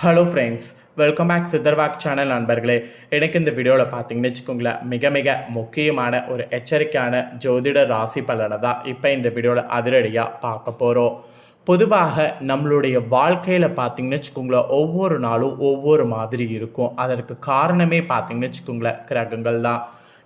Hello friends welcome back Siddharvak channel நண்பர்களே. எனக்கு இந்த வீடியோவில் பார்த்தீங்கன்னு வச்சுக்கோங்களேன் மிக மிக முக்கியமான ஒரு எச்சரிக்கையான ஜோதிட ராசி பலனை தான் இப்போ இந்த வீடியோவில் அதிரடியாக பார்க்க போகிறோம் பொதுவாக நம்மளுடைய வாழ்க்கையில் பார்த்தீங்கன்னு வச்சுக்கோங்களேன் ஒவ்வொரு நாளும் ஒவ்வொரு மாதிரி இருக்கும். அதற்கு காரணமே பார்த்திங்கன்னு வச்சுக்கோங்களேன் கிரகங்கள் தான்.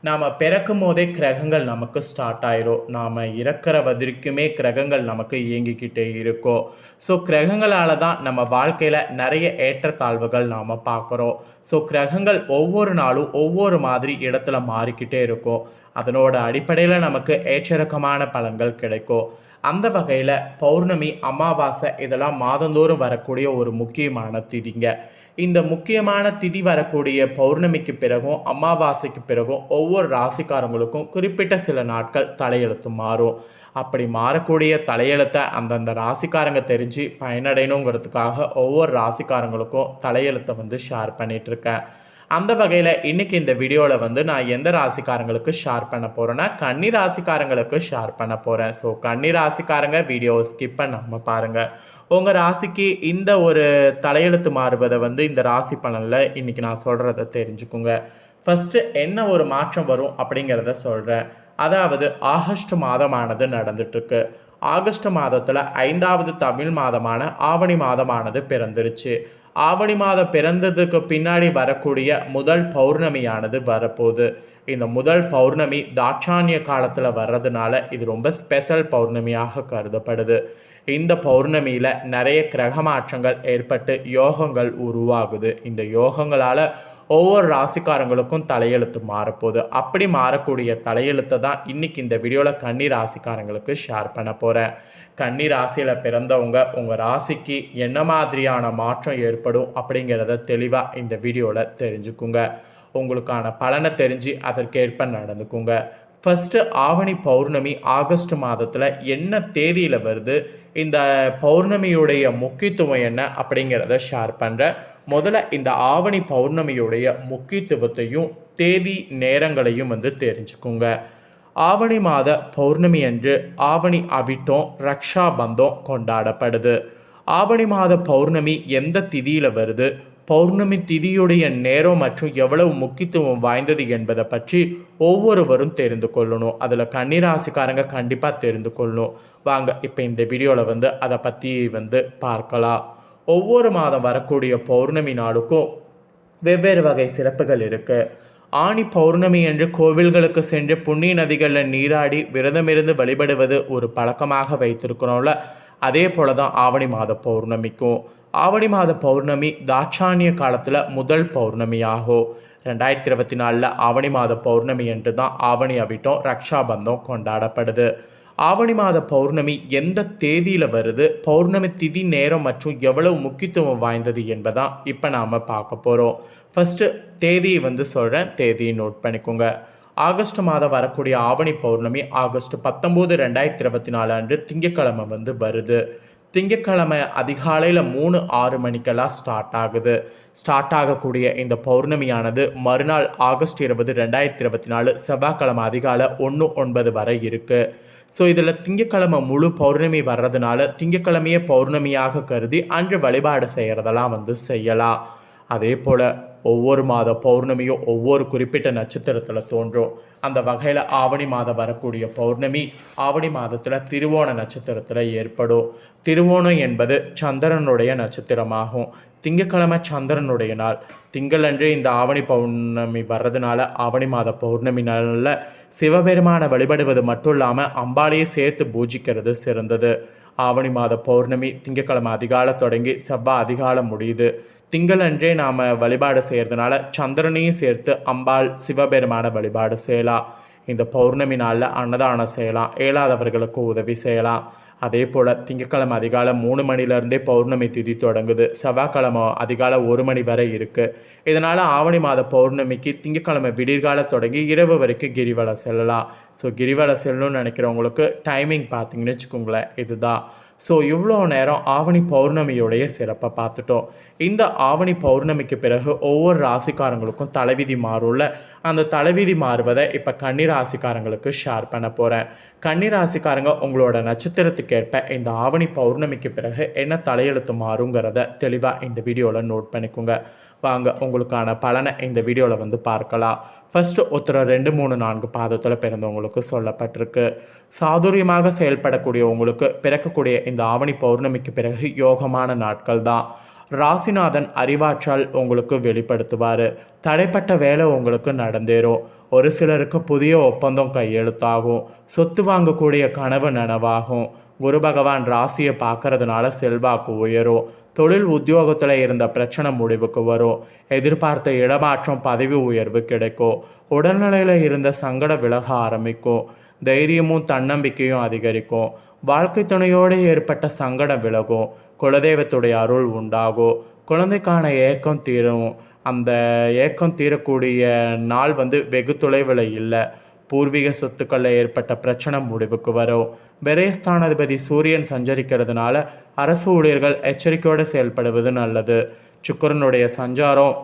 நாம் பிறக்கும் போதே கிரகங்கள் நமக்கு ஸ்டார்ட் ஆயிரும். நாம் இறக்குற வரைக்குமே கிரகங்கள் நமக்கு இயங்கிக்கிட்டே இருக்கும் ஸோ கிரகங்களால் தான் நம்ம வாழ்க்கையில் நிறைய ஏற்றத்தாழ்வுகள் நாம் பார்க்குறோம். ஸோ கிரகங்கள் ஒவ்வொரு நாளும் ஒவ்வொரு மாதிரி இடத்துல மாறிக்கிட்டே இருக்கும் அதனோட அடிப்படையில் நமக்கு ஏற்றிறக்கமான பலன்கள் கிடைக்கும். அந்த வகையில் பௌர்ணமி அமாவாசை இதெல்லாம் மாதந்தோறும் வரக்கூடிய ஒரு முக்கியமான திதிங்க. இந்த முக்கியமான திதி வரக்கூடிய பௌர்ணமிக்கு பிறகும் அமாவாசைக்கு பிறகும் ஒவ்வொரு ராசிக்காரங்களுக்கும் குறிப்பிட்ட சில நாட்கள் தலையெழுத்து மாறும். அப்படி மாறக்கூடிய தலையெழுத்தை அந்தந்த ராசிக்காரங்க தெரிஞ்சு பயனடையணுங்கிறதுக்காக ஒவ்வொரு ராசிக்காரங்களுக்கும் தலையெழுத்தை வந்து ஷேர் பண்ணிகிட்ருக்கேன் அந்த வகையில் இன்றைக்கி இந்த வீடியோவில் வந்து நான் எந்த ராசிக்காரங்களுக்கு ஷேர் பண்ண போகிறேன்னா கன்னி ராசிக்காரங்களுக்கு ஷேர் பண்ண போகிறேன் ஸோ கன்னி ராசிக்காரங்க வீடியோவை ஸ்கிப் பண்ணாமல் பாருங்கள் உங்கள் ராசிக்கு இந்த ஒரு தலையெழுத்து மாறுவதை வந்து இந்த ராசி பலனில் இன்றைக்கி நான் சொல்கிறத தெரிஞ்சுக்குங்க. ஃபஸ்ட்டு என்ன ஒரு மாற்றம் வரும் அப்படிங்கிறத சொல்கிறேன் அதாவது ஆகஸ்ட் மாதமானது நடந்துட்டுருக்கு. ஆகஸ்ட் மாதத்தில் ஐந்தாவது தமிழ் மாதமான ஆவணி மாதமானது பிறந்துருச்சு. ஆவணி மாதம் பிறந்ததுக்கு பின்னாடி வரக்கூடிய முதல் பௌர்ணமியானது வரப்போகுது. இந்த முதல் பௌர்ணமி தாட்சானிய காலத்தில் வர்றதுனால இது ரொம்ப ஸ்பெஷல் பௌர்ணமியாக கருதப்படுது. இந்த பௌர்ணமியில் நிறைய கிரக மாற்றங்கள் ஏற்பட்டு யோகங்கள் உருவாகுது. இந்த யோகங்களால் ஒவ்வொரு ராசிக்காரங்களுக்கும் தலையெழுத்து மாறப்போகுது. அப்படி மாறக்கூடிய தலையெழுத்தை தான் இன்றைக்கி இந்த வீடியோவில் கன்னி ராசிக்காரங்களுக்கு ஷேர் பண்ண போகிறேன் கன்னி ராசியில் பிறந்தவங்க உங்கள் ராசிக்கு என்ன மாதிரியான மாற்றம் ஏற்படும் அப்படிங்கிறத தெளிவாக இந்த வீடியோவில் தெரிஞ்சுக்குங்க. உங்களுக்கான பலனை தெரிஞ்சு அதற்கேற்ப நடந்துக்குங்க. ஃபஸ்ட்டு ஆவணி பௌர்ணமி ஆகஸ்ட் மாதத்தில் என்ன தேதியில் வருது? இந்த பௌர்ணமியுடைய முக்கியத்துவம் என்ன அப்படிங்கிறத ஷேர் பண்ணுறேன் முதல்ல இந்த ஆவணி பௌர்ணமியுடைய முக்கியத்துவத்தையும் தேதி நேரங்களையும் வந்து தெரிஞ்சுக்குங்க. ஆவணி மாத பௌர்ணமி அன்று ஆவணி அபிட்டம் ரக்ஷா பந்தம் கொண்டாடப்படுது. ஆவணி மாத பௌர்ணமி எந்த திதியில் வருது? பௌர்ணமி திதியுடைய நேரம் மற்றும் எவ்வளவு முக்கியத்துவம் வாய்ந்தது என்பதை பற்றி ஒவ்வொருவரும் தெரிந்து கொள்ளணும். அதில் கன்னிராசிக்காரங்க கண்டிப்பாக தெரிந்து கொள்ளணும். வாங்க இப்போ இந்த வீடியோவில் வந்து அதை பற்றி வந்து பார்க்கலாம். ஒவ்வொரு மாதம் வரக்கூடிய பௌர்ணமி நாளுக்கும் வெவ்வேறு வகை சிறப்புகள் இருக்குது ஆணி பௌர்ணமி என்று கோவில்களுக்கு சென்று புண்ணிய நதிகளில் நீராடி விரதமிருந்து வழிபடுவது ஒரு பழக்கமாக வைத்திருக்கிறோம்ல. அதே போல தான் ஆவணி மாத பௌர்ணமிக்கும். ஆவணி மாத பௌர்ணமி தாட்சானிய காலத்தில் முதல் பௌர்ணமி ஆகும் ரெண்டாயிரத்தி இருபத்தி நாலில் ஆவணி மாத பௌர்ணமி என்று தான் ஆவணி அவிட்டம் ரக்ஷாபந்தம் கொண்டாடப்படுது. ஆவணி மாத பௌர்ணமி எந்த தேதியில் வருது பௌர்ணமி திதி நேரம் மற்றும் எவ்வளவு முக்கியத்துவம் வாய்ந்தது என்பதான் இப்போ நாம் பார்க்க போகிறோம் ஃபஸ்ட்டு தேதியை வந்து சொல்கிறேன் தேதியை நோட் பண்ணிக்கோங்க. ஆகஸ்ட் மாதம் வரக்கூடிய ஆவணி பௌர்ணமி ஆகஸ்ட் பத்தொம்போது ரெண்டாயிரத்தி இருபத்தி நாலு அன்று திங்கக்கிழமை வந்து வருது. திங்கக்கிழமை அதிகாலையில் மூணு ஆறு மணிக்கெல்லாம் ஸ்டார்ட் ஆகுது. ஸ்டார்ட் ஆகக்கூடிய இந்த பௌர்ணமியானது மறுநாள் ஆகஸ்ட் இருபது ரெண்டாயிரத்தி இருபத்தி நாலு செவ்வாய்க்கிழமை அதிகாலை ஒன்று ஒன்பது வரை இருக்குது ஸோ இதில் திங்கக்கிழமை முழு பௌர்ணமி வர்றதுனால திங்கக்கிழமையே பௌர்ணமியாக கருதி அன்று வழிபாடு செய்கிறதெல்லாம் வந்து செய்யலாம். அதே போல் ஒவ்வொரு மாத பௌர்ணமியும் ஒவ்வொரு குறிப்பிட்ட நட்சத்திரத்தில் தோன்றும். அந்த வகையில் ஆவணி மாதம் வரக்கூடிய பௌர்ணமி ஆவணி மாதத்தில் திருவோண நட்சத்திரத்தில் ஏற்படும். திருவோணம் என்பது சந்திரனுடைய நட்சத்திரமாகும். திங்கக்கிழமை சந்திரனுடைய நாள். திங்களன்று இந்த ஆவணி பௌர்ணமி வர்றதுனால ஆவணி மாத பௌர்ணமி நாளில் சிவபெருமானை வழிபடுவது மட்டும் இல்லாமல் அம்பாலையை சேர்த்து பூஜிக்கிறது சிறந்தது. ஆவணி மாத பௌர்ணமி திங்கக்கிழமை அதிகாலை தொடங்கி செவ்வாய் அதிகாலம் முடியுது. திங்களன்றே நாம் வழிபாடு செய்கிறதுனால சந்திரனையும் சேர்த்து அம்பாள் சிவபெருமான வழிபாடு செய்யலாம். இந்த பௌர்ணமி நாளில் அன்னதானம் செய்யலாம். இயலாதவர்களுக்கு உதவி செய்யலாம். அதே போல் திங்கக்கிழமை அதிகாலை மூணு மணிலேருந்தே பௌர்ணமி திதி தொடங்குது. செவ்வாய்க்கிழமை அதிகாலை ஒரு மணி வரை இருக்குது இதனால் ஆவணி மாத பௌர்ணமிக்கு திங்கக்கிழமை விடிர்கால தொடங்கி இரவு வரைக்கும் கிரிவலம் செல்லலாம். ஸோ கிரிவலம் செல்லணும்னு நினைக்கிறவங்களுக்கு டைமிங் பார்த்தீங்கன்னு வச்சுக்கோங்களேன். இதுதான். ஸோ இவ்வளோ நேரம் ஆவணி பௌர்ணமியுடைய சிறப்பை பார்த்துட்டோம். இந்த ஆவணி பௌர்ணமிக்கு பிறகு ஒவ்வொரு ராசிக்காரங்களுக்கும் தலைவிதி மாறும்ல. அந்த தலைவிதி மாறுவதை இப்போ கன்னி ராசிக்காரங்களுக்கு ஷேர் பண்ண போகிறேன் கன்னி ராசிக்காரங்க உங்களோட நட்சத்திரத்துக்கேற்ப இந்த ஆவணி பௌர்ணமிக்கு பிறகு என்ன தலையெழுத்து மாறுங்கிறத தெளிவாக இந்த வீடியோவில் நோட் பண்ணிக்கோங்க. வாங்க உங்களுக்கான பலனை இந்த வீடியோவில் வந்து பார்க்கலாம். ஃபஸ்ட்டு ஒருத்தர் ரெண்டு மூணு நான்கு பாதத்தில் பிறந்தவங்களுக்கு சொல்லப்பட்டிருக்கு. சாதுரியமாக செயல்படக்கூடிய உங்களுக்கு பிறக்கக்கூடிய இந்த ஆவணி பௌர்ணமிக்கு பிறகு யோகமான நாட்கள் தான் ராசிநாதன் அறிவாற்றல் உங்களுக்கு வெளிப்படுத்துவார். தடைப்பட்ட வேலை உங்களுக்கு நடந்தேறும். ஒரு சிலருக்கு புதிய ஒப்பந்தம் கையெழுத்தாகும். சொத்து வாங்கக்கூடிய கனவு நனவாகும். குரு பகவான் ராசியை பார்க்கறதுனால செல்வாக்கு உயரும். தொழில் உத்தியோகத்தில் இருந்த பிரச்சனை முடிவுக்கு வரும். எதிர்பார்த்த இடமாற்றம் பதவி உயர்வு கிடைக்கும். உடல்நிலையில் இருந்த சங்கடம் விலக ஆரம்பிக்கும். தைரியமும் தன்னம்பிக்கையும் அதிகரிக்கும். வாழ்க்கை துணையோடு ஏற்பட்ட சங்கடம் விலகும். குலதெய்வத்துடைய அருள் உண்டாகும். குழந்தைக்கான ஏக்கம் தீரும். அந்த ஏக்கம் தீரக்கூடிய நாள் வந்து வெகு தொலைவில் இல்லை. பூர்வீக சொத்துக்களில் ஏற்பட்ட பிரச்சனை முடிவுக்கு வரும். விரயஸ்தானாதிபதி சூரியன் சஞ்சரிக்கிறதுனால அரசு ஊழியர்கள் எச்சரிக்கையோடு செயல்படுவது நல்லது. சுக்கரனுடைய சஞ்சாரம்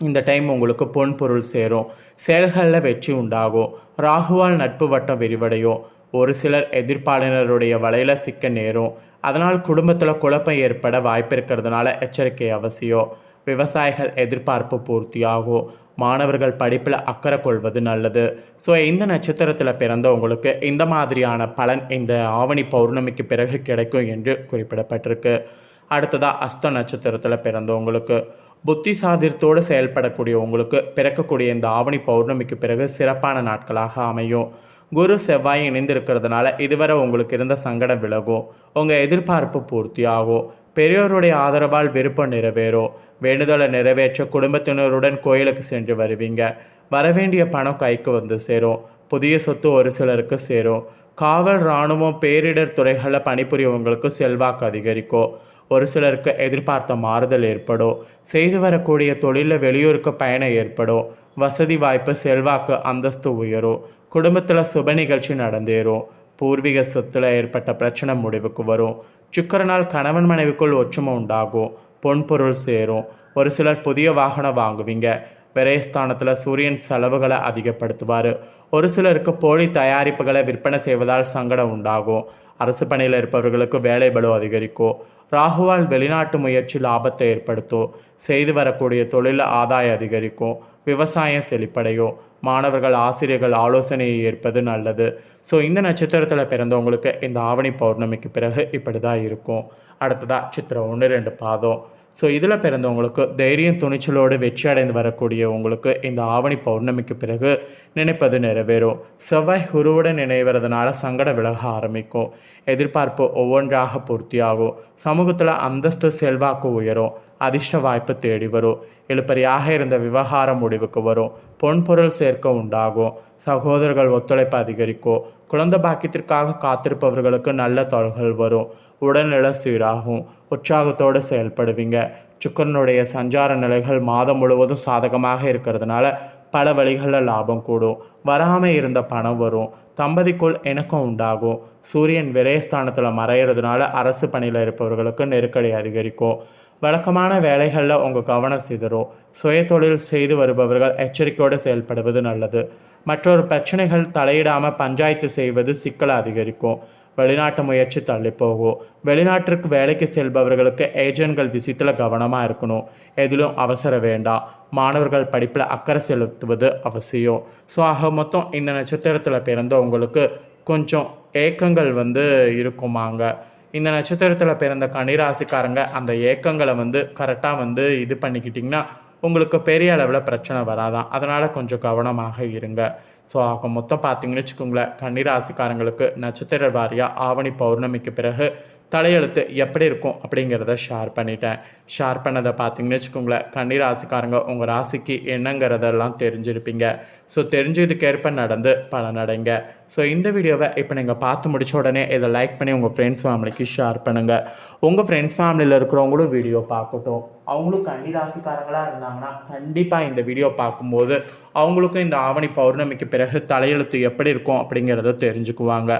இந்த டைம் உங்களுக்கு பொன் பொருள் சேரும். செயல்களில் வெற்றி உண்டாகும். ராகுவால் நட்பு வட்டம் விரிவடையும். ஒரு சிலர் எதிர்ப்பாளினருடைய வலையில் சிக்க நேரும். அதனால் குடும்பத்தில் குழப்பம் ஏற்பட வாய்ப்பு இருக்கிறதுனால எச்சரிக்கை அவசியம். விவசாயிகள் எதிர்பார்ப்பு பூர்த்தியாகும். மாணவர்கள் படிப்பில் அக்கறை கொள்வது நல்லது. ஸோ இந்த நட்சத்திரத்தில் பிறந்தவங்களுக்கு இந்த மாதிரியான பலன் இந்த ஆவணி பௌர்ணமிக்கு பிறகு கிடைக்கும் என்று குறிப்பிடப்பட்டிருக்கு. அடுத்ததாக அஸ்த நட்சத்திரத்தில் பிறந்தவங்களுக்கு. புத்தி சாதிரத்தோடு செயல்படக்கூடிய உங்களுக்கு பிறக்கக்கூடிய இந்த ஆவணி பௌர்ணமிக்கு பிறகு சிறப்பான நாட்களாக அமையும். குரு செவ்வாய் இணைந்திருக்கிறதுனால இதுவரை உங்களுக்கு இருந்த சங்கடம் விலகும் உங்கள் எதிர்பார்ப்பு பூர்த்தியாகும் பெரியோருடைய ஆதரவால் விருப்பம் நிறைவேறும் வேண்டுதலை நிறைவேற்ற குடும்பத்தினருடன் கோயிலுக்கு சென்று வருவீங்க. வரவேண்டிய பணம் கைக்கு வந்து சேரும் புதிய சொத்து ஒரு சிலருக்கு சேரும் காவல் இராணுவம் பேரிடர் துறைகளில் பணிபுரியவங்களுக்கு செல்வாக்கு அதிகரிக்கும் ஒரு சிலருக்கு எதிர்பார்த்த மாறுதல் ஏற்படும். செய்து வரக்கூடிய தொழிலில் வெளியூருக்கு பயணம் ஏற்படும். வசதி வாய்ப்பு செல்வாக்கு அந்தஸ்து உயரும். குடும்பத்தில் சுப நிகழ்ச்சி நடந்தேறும். பூர்வீக சொத்தில் ஏற்பட்ட பிரச்சனை முடிவுக்கு வரும். சுக்கரனால் கணவன் மனைவிக்குள் ஒற்றுமை உண்டாகும். பொன்பொருள் சேரும். ஒரு சிலர் புதிய வாகனம் வாங்குவீங்க. விரயஸ்தானத்தில் சூரியன் செலவுகளை அதிகப்படுத்துவார். ஒரு சிலருக்கு போலி தயாரிப்புகளை விற்பனை செய்வதால் சங்கடம் உண்டாகும். அரசு பணியில் இருப்பவர்களுக்கு வேலை பலு அதிகரிக்கும். ராகுவால் வெளிநாட்டு முயற்சி லாபத்தை ஏற்படுத்தும் செய்து வரக்கூடிய தொழில் ஆதாயம் அதிகரிக்கும் விவசாயம் செழிப்படையும் மாணவர்கள் ஆசிரியர்கள் ஆலோசனையை ஏற்பது நல்லது. ஸோ இந்த நட்சத்திரத்தில் பிறந்தவங்களுக்கு இந்த ஆவணி பௌர்ணமிக்கு பிறகு இப்படி தான் இருக்கும். அடுத்ததாக சித்திரம் ஒன்று ரெண்டு பாதம். ஸோ இதில் பிறந்தவங்களுக்கு தைரியம் துணிச்சலோடு வெற்றி அடைந்து வரக்கூடிய உங்களுக்கு இந்த ஆவணி பௌர்ணமிக்கு பிறகு நினைப்பது நிறைவேறும். செவ்வாய் குருவுடன் நினைவறதுனால சங்கடம் விலக ஆரம்பிக்கும். எதிர்பார்ப்பு ஒவ்வொன்றாக பூர்த்தியாகும். சமூகத்தில் அந்தஸ்து செல்வாக்கு உயரும். அதிர்ஷ்ட வாய்ப்பு தேடி வரும். இழுப்பறியாக இருந்த விவகாரம் முடிவுக்கு வரும். பொன்பொருள் சேர்க்க உண்டாகும். சகோதரர்கள் ஒத்துழைப்பு அதிகரிக்கும். குழந்தை பாக்கியத்திற்காக காத்திருப்பவர்களுக்கு நல்ல தொழில்கள் வரும். உடல்நிலை சீராகும். உற்சாகத்தோடு செயல்படுவீங்க. சுக்கரனுடைய சஞ்சார நிலைகள் மாதம் முழுவதும் சாதகமாக இருக்கிறதுனால பல வழிகளில் லாபம் கூடும். வராமல் இருந்த பணம் வரும். தம்பதிக்குள் இணக்கம் உண்டாகும். சூரியன் விரயஸ்தானத்தில் மறையிறதுனால அரசு பணியில் இருப்பவர்களுக்கு நெருக்கடி அதிகரிக்கும். வழக்கமான வேலைகளில் உங்கள் கவனம் சிதறும் சுய தொழில் செய்து வருபவர்கள் எச்சரிக்கையோடு செயல்படுவது நல்லது. மற்றொரு பிரச்சனைகள் தலையிடாமல் பஞ்சாயத்து செய்வது சிக்கலை அதிகரிக்கும். வெளிநாட்டு முயற்சி தள்ளி போகும் வெளிநாட்டிற்கு வேலைக்கு செல்பவர்களுக்கு ஏஜென்ட்கள் விஷயத்தில் கவனமாக இருக்கணும். எதிலும் அவசர வேண்டாம். மாணவர்கள் படிப்பில் அக்கறை செலுத்துவது அவசியம். ஸோ ஆக மொத்தம் இந்த நட்சத்திரத்தில் பிறந்தவங்களுக்கு கொஞ்சம் ஏக்கங்கள் வந்து இருக்குமாங்க. இந்த நட்சத்திரத்தில் பிறந்த கனிராசிக்காரங்க அந்த ஏக்கங்களை வந்து கரெக்டாக வந்து இது பண்ணிக்கிட்டிங்கன்னா உங்களுக்கு பெரிய அளவில் பிரச்சனை வராதான் அதனால் கொஞ்சம் கவனமாக இருங்க. ஸோ ஆக மொத்தம் பார்த்தீங்கன்னு வச்சுக்கோங்களேன் கன்னிராசிக்காரங்களுக்கு நட்சத்திர வாரியாக ஆவணி பௌர்ணமிக்கு பிறகு தலையெழுத்து எப்படி இருக்கும் அப்படிங்கிறத ஷேர் பண்ணிட்டேன். ஷேர் பண்ணதை பார்த்தீங்கன்னு வச்சுக்கோங்களேன் கன்னிராசிக்காரங்க உங்கள் ராசிக்கு என்னங்கிறதெல்லாம் தெரிஞ்சிருப்பீங்க. ஸோ தெரிஞ்சதுக்கேற்ப நடந்து பலனடைங்க ஸோ இந்த வீடியோவை இப்போ நீங்கள் பார்த்து முடிச்ச உடனே இதை லைக் பண்ணி உங்கள் ஃப்ரெண்ட்ஸ் ஃபேமிலிக்கு ஷேர் பண்ணுங்கள் உங்கள் ஃப்ரெண்ட்ஸ் ஃபேமிலியில் இருக்கிறவங்களும் வீடியோ பார்க்கட்டும். அவங்களும் கன்னிராசிக்காரங்களாக இருந்தாங்கன்னா கண்டிப்பாக இந்த வீடியோ பார்க்கும்போது அவங்களுக்கும் இந்த ஆவணி பௌர்ணமிக்கு பிறகு தலையெழுத்து எப்படி இருக்கும் அப்படிங்கிறத தெரிஞ்சுக்குவாங்க.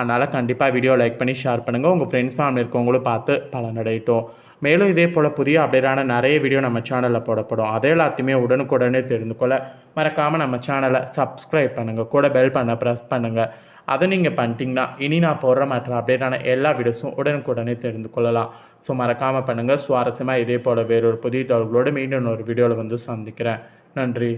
அதனால் கண்டிப்பாக வீடியோ லைக் பண்ணி ஷேர் பண்ணுங்கள் உங்கள் ஃப்ரெண்ட்ஸ் ஃபேமிலி இருக்கவங்களும் பார்த்து பலனடையட்டும். மேலும் இதே போல் புதிய அப்டேட்டான நிறைய வீடியோ நம்ம சேனலில் போடப்படும். அதே எல்லாத்தையுமே உடனுக்குடனே தெரிந்து கொள்ள மறக்காமல் நம்ம சேனலை சப்ஸ்கிரைப் பண்ணுங்கள் கூட பெல் பண்ண ப்ரெஸ் பண்ணுங்கள் அதை நீங்கள் பண்ணிட்டீங்கன்னா இனி நான் போடுற மற்ற அப்டேட்டான எல்லா வீடியோஸும் உடனுக்குடனே தெரிந்து கொள்ளலாம். ஸோ மறக்காமல் பண்ணுங்கள் சுவாரஸ்யமாக இதே போல் வேறொரு புதிய தகவல்களோடு மீண்டும் ஒரு வீடியோவில் வந்து சந்திக்கிறேன். நன்றி.